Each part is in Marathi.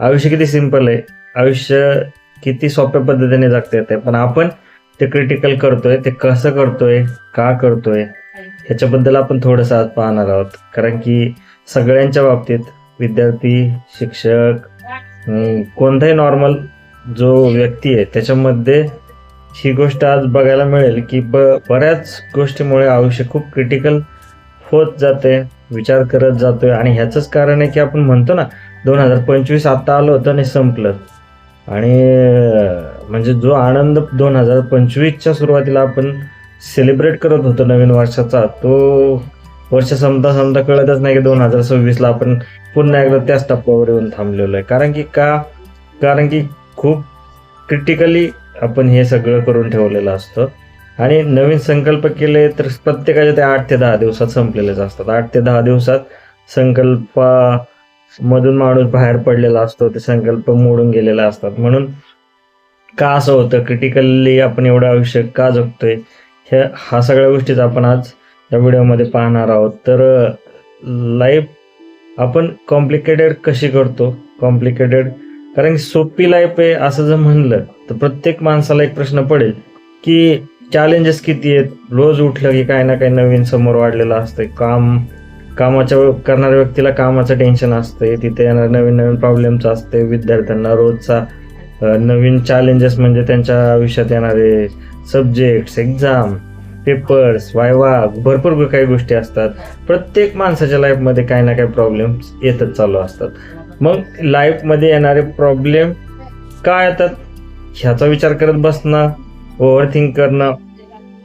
आयुष्य किती सिंपल आहे. आयुष्य किती सोप्या पद्धतीने जगता येते पण आपण ते क्रिटिकल करतोय ते कसं करतोय का करतोय ह्याच्याबद्दल आपण थोडंसं आज पाहणार आहोत. कारण की सगळ्यांच्या बाबतीत विद्यार्थी शिक्षक कोणताही नॉर्मल जो व्यक्ती आहे त्याच्यामध्ये ही गोष्ट आज बघायला मिळेल की ब बऱ्याच गोष्टीमुळे आयुष्य खूप क्रिटिकल होत जाते विचार करत जातोय. आणि ह्याचंच कारण आहे की आपण म्हणतो ना दोन हजार पंचवीस आत्ता आलं होतं आणि संपलं. आणि म्हणजे जो आनंद दोन हजार पंचवीसच्या सुरुवातीला आपण सेलिब्रेट करत होतो नवीन वर्षाचा तो वर्ष संपता संपता कळतच नाही की दोन हजार सव्वीसला आपण पुन्हा एकदा त्याच टप्प्यावर येऊन थांबलेलो आहे. कारण की का? कारण की खूप क्रिटिकली आपण हे सगळं करून ठेवलेलं असतं. आणि नवीन संकल्प केले तर प्रत्येकाचे ते आठ ते दहा दिवसात संपलेलेच असतात. आठ ते दहा दिवसात संकल्पामधून माणूस बाहेर पडलेला असतो ते संकल्प मोडून गेलेले असतात. म्हणून का असं होतं? क्रिटिकली आपण एवढं आयुष्य का जगतोय? हे हा सगळ्या गोष्टीच आपण आज या व्हिडिओमध्ये पाहणार आहोत. तर लाईफ आपण कॉम्प्लिकेटेड कशी करतो? कॉम्प्लिकेटेड कारण सोपी लाईफ आहे असं जर म्हणलं तर प्रत्येक माणसाला एक प्रश्न पडेल की चॅलेंजेस किती आहेत? रोज उठलं की काही ना काही नवीन समोर वाढलेलं असतंय. काम कामाच्या करणाऱ्या व्यक्तीला कामाचं टेन्शन असतंय. तिथे येणार नवीन नवीन प्रॉब्लेम्स असते विद्यार्थ्यांना रोजचा नवीन चॅलेंजेस म्हणजे त्यांच्या आयुष्यात येणारे सब्जेक्ट्स एक्झाम पेपर्स वायवा भरपूर काही गोष्टी असतात. प्रत्येक माणसाच्या लाईफमध्ये काही ना काही प्रॉब्लेम्स येतच चालू असतात. मग लाईफमध्ये येणारे प्रॉब्लेम काय येतात? ह्याचा विचार करत बसणं ओव्हर थिंक करणं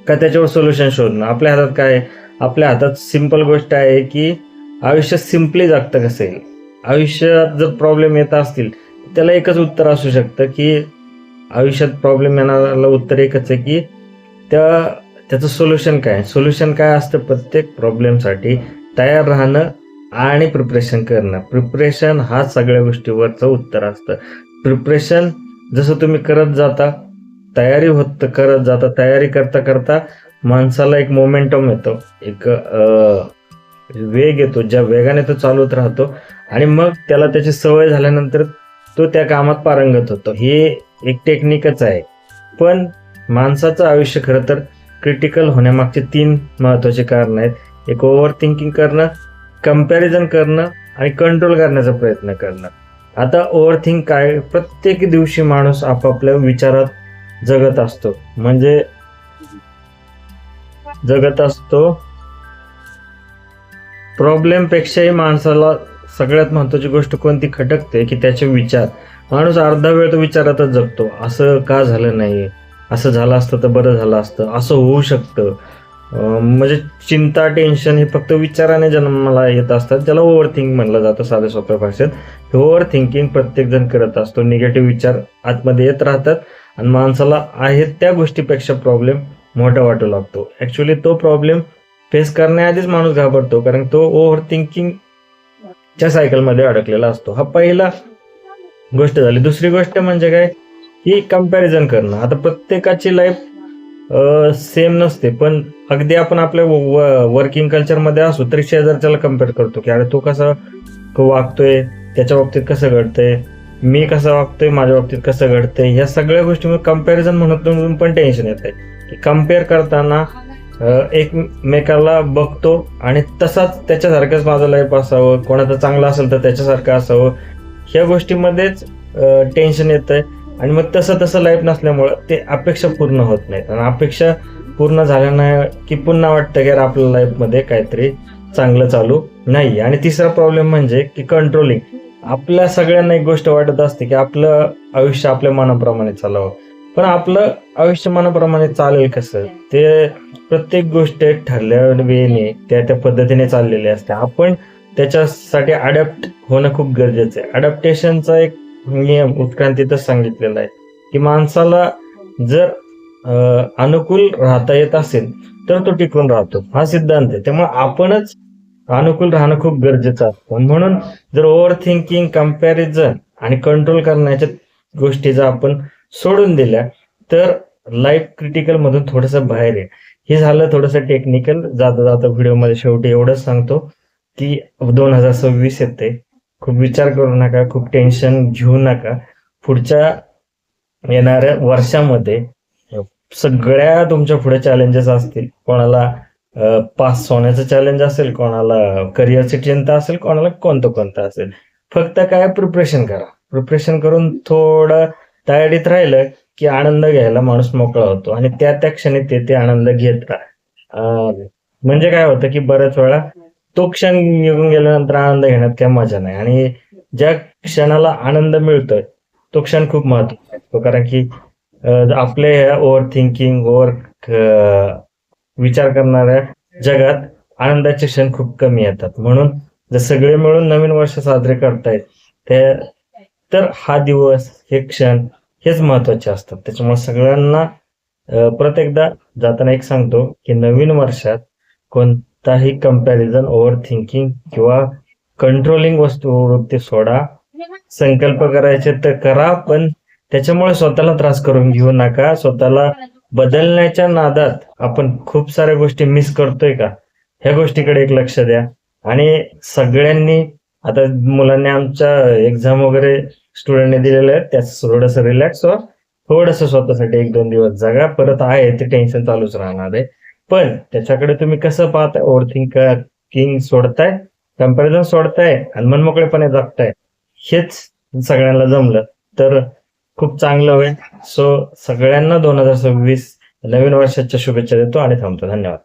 का त्याच्यावर सोल्युशन शोधणं? आपल्या हातात काय आहे? आपल्या हातात सिंपल गोष्ट आहे की आयुष्य सिम्पली जागतं कसं येईल? आयुष्यात जर प्रॉब्लेम येत असतील त्याला एकच उत्तर असू शकतं की आयुष्यात प्रॉब्लेम येणाऱ्याला उत्तर एकच आहे की त्या त्याचं सोल्युशन काय सोल्युशन काय असतं? प्रत्येक प्रॉब्लेमसाठी तयार राहणं आणि प्रिपरेशन करणं. प्रिपरेशन हा सगळ्या गोष्टीवरचं उत्तर असतं. प्रिपरेशन जसं तुम्ही करत जाता तयारी होत करत जाता तयारी करता करता माणसाला एक मोमेंटम येतो. एक वेग येतो ज्या वेगाने तो चालवत राहतो आणि मग त्याला त्याची सवय झाल्यानंतर तो त्या कामात पारंगत होतो. हे एक टेक्निकच आहे. पण माणसाचं आयुष्य खरं तर क्रिटिकल होण्यामागचे तीन महत्त्वाचे कारण आहेत. एक ओव्हर थिंकिंग करणं कंपॅरिझन करणं आणि कंट्रोल करण्याचा प्रयत्न करणं. आता ओव्हर थिंक काय? प्रत्येक दिवशी माणूस आपापल्या विचारात जगत असतो. म्हणजे जगत असतो. प्रॉब्लेम पेक्षाही माणसाला सगळ्यात महत्वाची गोष्ट कोणती खटकते? की त्याचे विचार. माणूस अर्धा वेळ तो विचारातच जगतो. असं का झालं नाही असं झालं असतं तर बरं झालं असतं. असं होऊ शकतं. म्हणजे चिंता टेन्शन हे फक्त विचाराने जन्माला येत असतात. ज्याला ओव्हर थिंक म्हणलं जातं साध्या सोप्या भाषेत. ओव्हर थिंकिंग प्रत्येक जण करत असतो. निगेटिव्ह विचार आतमध्ये येत राहतात. आणि माणसाला आहेत त्या गोष्टीपेक्षा प्रॉब्लेम मोठा वाटू लागतो. ॲक्च्युली तो प्रॉब्लेम फेस करण्याआधीच माणूस घाबरतो कारण तो ओव्हर थिंकिंगच्या सायकलमध्ये अडकलेला असतो. हा पहिला गोष्ट झाली. दुसरी गोष्ट म्हणजे काय? की कंपॅरिझन करणं. आता प्रत्येकाची लाईफ सेम नसते पण अगदी आपण आपल्या वर्किंग कल्चरमध्ये असू तरी शेजारच्याला कंपेअर करतो की अरे तो कसा वागतोय? त्याच्या बाबतीत कसं घडतंय? मी कसं वागतोय माझ्या बाबतीत कसं घडतंय ह्या सगळ्या गोष्टीमुळे कंपॅरिझन म्हणून पण टेन्शन येत आहे की कंपेअर करताना एकमेकाला बघतो आणि तसाच त्याच्यासारखंच माझं लाईफ असावं कोणाचं चांगलं असेल तर त्याच्यासारखं असावं. ह्या गोष्टीमध्येच टेन्शन येत आहे आणि मग तसं तसं लाईफ नसल्यामुळं ते अपेक्षा पूर्ण होत नाहीत. आणि अपेक्षा पूर्ण झाल्या नाही की पुन्हा वाटतं की आपल्या लाईफमध्ये काहीतरी चांगलं चालू नाही आणि तिसरा प्रॉब्लेम म्हणजे की कंट्रोलिंग आपल्या सगळ्यांना एक गोष्ट वाटत असते की आपलं आयुष्य आपल्या मनाप्रमाणे चालावं. पण आपलं आयुष्य मनाप्रमाणे चालेल कसं? ते प्रत्येक गोष्ट ठरल्या त्या त्या पद्धतीने चाललेली असते. आपण त्याच्यासाठी अडॅप्ट होणं खूप गरजेचं आहे. अडॅप्टेशनचा एक नियम उत्क्रांतीतच सांगितलेला आहे की माणसाला जर अनुकूल राहता येत असेल तर तो टिकून राहतो. हा सिद्धांत आहे. त्यामुळे आपणच अनुकूल राहणं खूप गरजेचं असतं म्हणून जर ओव्हर थिंकिंग कंपॅरिझन आणि कंट्रोल करण्याच्या गोष्टी जर आपण सोडून दिल्या तर लाईफ क्रिटिकल मधून थोडंसं बाहेर आहे हे झालं थोडंसं टेक्निकल जाता जाता व्हिडिओमध्ये शेवटी एवढंच सांगतो की दोन हजार सव्वीस येते. खूप विचार करू नका खूप टेन्शन घेऊ नका. पुढच्या येणाऱ्या वर्षामध्ये सगळ्या तुमच्यापुढे चॅलेंजेस असतील. कोणाला पास होण्याचं चॅलेंज असेल कोणाला करिअरची चिंता असेल कोणाला कोणतं कोणतं असेल. फक्त काय प्रिपरेशन करा. प्रिपरेशन करून थोडं तयारीत राहिलं की आनंद घ्यायला माणूस मोकळा होतो आणि त्या त्या क्षणी ते ते आनंद घेत राहा. म्हणजे काय होतं की बऱ्याच वेळा तो क्षण निघून गेल्यानंतर आनंद घेण्यात काय मजा नाही. आणि ज्या क्षणाला आनंद मिळतोय तो क्षण खूप महत्त्वाचा असतो कारण की आपले ओव्हर थिंकिंग ओव्हर विचार करणाऱ्या जगात आनंदाचे क्षण खूप कमी येतात. म्हणून जर सगळे मिळून नवीन वर्ष साजरे करतायत ते तर हा दिवस हे क्षण हेच महत्त्वाचे असतात. त्याच्यामुळे सगळ्यांना प्रत्येकदा जाताना एक सांगतो की नवीन वर्षात कोणताही कंपॅरिझन ओव्हर थिंकिंग किंवा कंट्रोलिंग वस्तुवृत्ती सोडा. संकल्प करायचे तर करा पण त्याच्यामुळे स्वतःला त्रास करून घेऊ नका. स्वतःला बदलण्याच्या नादात आपण खूप साऱ्या गोष्टी मिस करतोय का? ह्या गोष्टीकडे एक लक्ष द्या. आणि सगळ्यांनी आता मुलांनी आमच्या एक्झाम वगैरे स्टुडंटने दिलेल्या आहेत त्याच थोडस रिलॅक्स व्हा. थोडस स्वतःसाठी एक दोन दिवस जगा. परत आहे ते टेन्शन चालूच राहणार आहे. पण त्याच्याकडे तुम्ही कसं पाहताय? ओव्हर थिंक किंग सोडताय कंपॅरिझन सोडताय आणि मनमोकळेपणे जगताय. हेच सगळ्यांना जमलं. तर खूप चांगलं होईल. सो सगळ्यांना दोन हजार सव्वीस नवीन वर्षाच्या शुभेच्छा देतो आणि थांबतो. धन्यवाद.